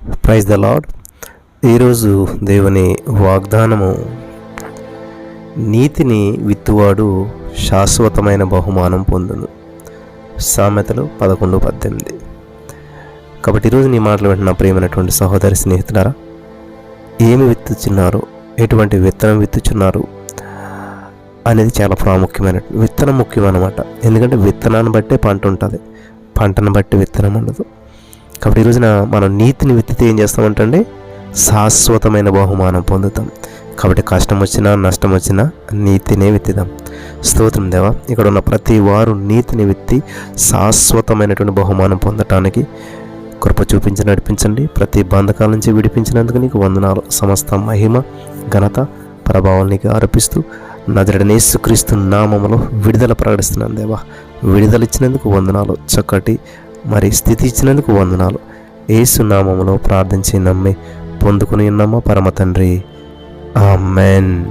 Praise the lord ఈరోజు దేవుని వాగ్దానము నీతిని విత్తువాడు శాశ్వతమైన బహుమానం పొందును. సామెతలు పదకొండు పద్దెనిమిది. కాబట్టి ఈరోజు నీ మాటలు వింటున్న ప్రియమైనటువంటి సహోదరి స్నేహితులారా ఏమి విత్తుచున్నారు ఎటువంటి విత్తనం విత్తుచున్నారు అనేది చాలా ప్రాముఖ్యమైన విత్తనం ముఖ్యం అనమాట ఎందుకంటే విత్తనాన్ని బట్టే పంట ఉంటుంది. పంటను బట్టి విత్తనం ఉండదు. కాబట్టి ఈ రోజున మనం నీతిని విత్తితే ఏం చేస్తామంటే శాశ్వతమైన బహుమానం పొందుతాం. కాబట్టి కష్టం వచ్చినా నష్టం వచ్చినా నీతినే విత్తిదాం స్తోత్రం దేవా ఇక్కడ ఉన్న ప్రతి వారు నీతిని విత్తి శాశ్వతమైనటువంటి బహుమానం పొందటానికి కృప చూపించి నడిపించండి. ప్రతి బంధకాల నుంచి విడిపించినందుకు నీకు వందనాలు. సమస్త మహిమ ఘనత ప్రభావం నీకు ఆరోపిస్తూ నజరడనేసుక్రీస్తు నామములో విడుదల ప్రకటిస్తున్నాను దేవా. విడుదల ఇచ్చినందుకు వందనాలు. చక్కటి మరి స్థితి ఇచ్చినందుకు వందనాలు. ఏసు నామములో ప్రార్థించి నమ్మి పొందుకుని ఉన్నామా పరమ తండ్రి? ఆమెన్.